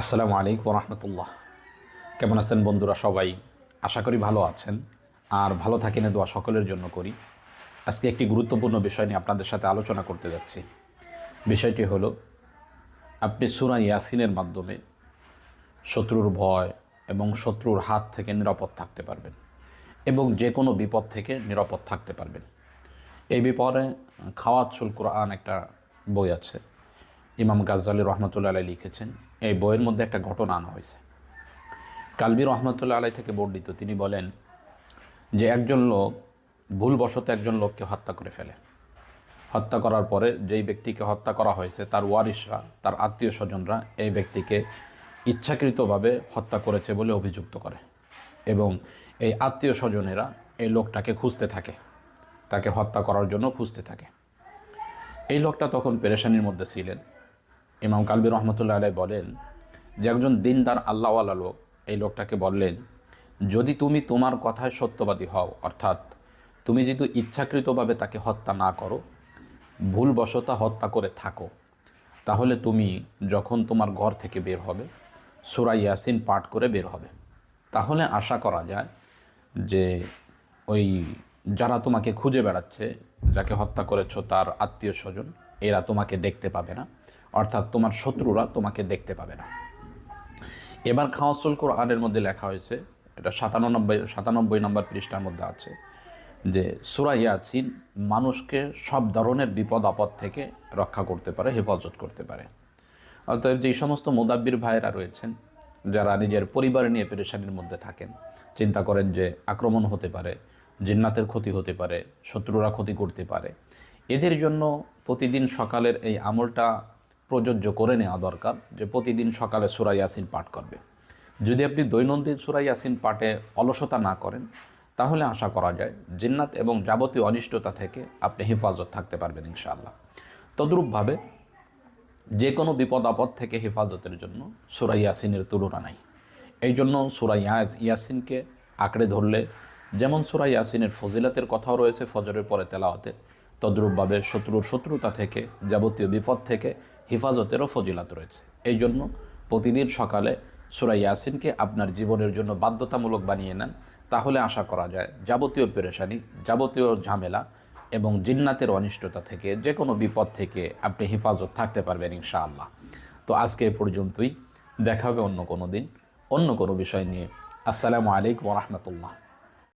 আসসালামু আলাইকুম রহমতুল্লাহ কেমন আছেন বন্ধুরা সবাই? আশা করি ভালো আছেন। আর ভালো থাকেন দোয়া সকলের জন্য করি। আজকে একটি গুরুত্বপূর্ণ বিষয় নিয়ে আপনাদের সাথে আলোচনা করতে যাচ্ছি। বিষয়টি হলো, আপনি সুরা ইয়াসিনের মাধ্যমে শত্রুর ভয় এবং শত্রুর হাত থেকে নিরাপদ থাকতে পারবেন এবং যে কোনো বিপদ থেকে নিরাপদ থাকতে পারবেন। এই ব্যাপারে খাওয়াচ্ছুল কোরআন একটা বই আছে। ইমাম গাজ্জালি রহমতুল্লাহ আলাই লিখেছেন, এই বইয়ের মধ্যে একটা ঘটনা আনা হয়েছে। কালবি রহমতুল্লাহ আলাই থেকে বর্ণিত, তিনি বলেন যে একজন লোক ভুলবশত একজন লোককে হত্যা করে ফেলে। হত্যা করার পরে যেই ব্যক্তিকে হত্যা করা হয়েছে, তার ওয়ারিশরা, তার আত্মীয় স্বজনরা এই ব্যক্তিকে ইচ্ছাকৃতভাবে হত্যা করেছে বলে অভিযুক্ত করে এবং এই আত্মীয় স্বজনেরা এই লোকটাকে খুঁজতে থাকে। তাকে হত্যা করার জন্য খুঁজতে থাকে। এই লোকটা তখন পেরেশানির মধ্যে ছিলেন। ইমাম কালবি রহমতুল্লাহ আলাই বলেন যে একজন দিনদার আল্লাহওয়ালা লোক, এই লোকটাকে বললেন, যদি তুমি তোমার কথায় সত্যবাদী হও, অর্থাৎ তুমি যদি ইচ্ছাকৃতভাবে তাকে হত্যা না করো, ভুলবশত হত্যা করে থাকো, তাহলে তুমি যখন তোমার ঘর থেকে বের হবে, সুরা ইয়াসিন পাঠ করে বের হবে। তাহলে আশা করা যায় যে ওই যারা তোমাকে খুঁজে বেড়াচ্ছে, যাকে হত্যা করেছ তার আত্মীয় স্বজন, এরা তোমাকে দেখতে পাবে না। অর্থাৎ তোমার শত্রুরা তোমাকে দেখতে পাবে না। এবার খাওয়াসুল কোরআনের মধ্যে লেখা হয়েছে, এটা সাতানব্বই সাতানব্বই নম্বর পৃষ্ঠার মধ্যে আছে, যে সুরা ইয়াসিন মানুষকে সব ধরনের বিপদ, আপদ থেকে রক্ষা করতে পারে, হেফাজত করতে পারে। অতএব যেই সমস্ত মোদাব্বির ভাইয়েরা রয়েছেন, যারা নিজের পরিবার নিয়ে পেরেশানির মধ্যে থাকেন, চিন্তা করেন যে আক্রমণ হতে পারে, জিন্নাতের ক্ষতি হতে পারে, শত্রুরা ক্ষতি করতে পারে, এদের জন্য প্রতিদিন সকালের এই আমলটা প্রযোজ্য করে নেওয়া দরকার যে প্রতিদিন সকালে সুরা ইয়াসিন পাঠ করবে। যদি আপনি দৈনন্দিন সুরা ইয়াসিন পাঠে অলসতা না করেন, তাহলে আশা করা যায় জিন্নাত এবং যাবতীয় অনিষ্টতা থেকে আপনি হেফাজত থাকতে পারবেন ইনশাআল্লাহ। তদ্রূপভাবে যে কোনো বিপদ আপদ থেকে হেফাজতের জন্য সুরা ইয়াসিনের তুলনা নাই। এই জন্য সুরা ইয়াজ ইয়াসিনকে আঁকড়ে ধরলে, যেমন সুরা ইয়াসিনের ফজিলাতের কথাও রয়েছে ফজরের পরে তেলাওয়াতে, তদ্রূপভাবে শত্রুর শত্রুতা থেকে, যাবতীয় বিপদ থেকে হেফাজতেরও ফজিলাত রয়েছে। এই জন্য প্রতিদিন সকালে সুরা ইয়াসিনকে আপনার জীবনের জন্য বাধ্যতামূলক বানিয়ে নেন। তাহলে আশা করা যায় যাবতীয় পেরেশানি, যাবতীয় ঝামেলা এবং জিন্নাতের অনিষ্টতা থেকে যে কোনো বিপদ থেকে আপনি হেফাজত থাকতে পারবেন ইনশাআল্লাহ। তো আজকে এ পর্যন্তই। দেখা হবে অন্য কোনো দিন, অন্য কোনো বিষয় নিয়ে। আসসালামু আলাইকুম রহমতুল্লাহ।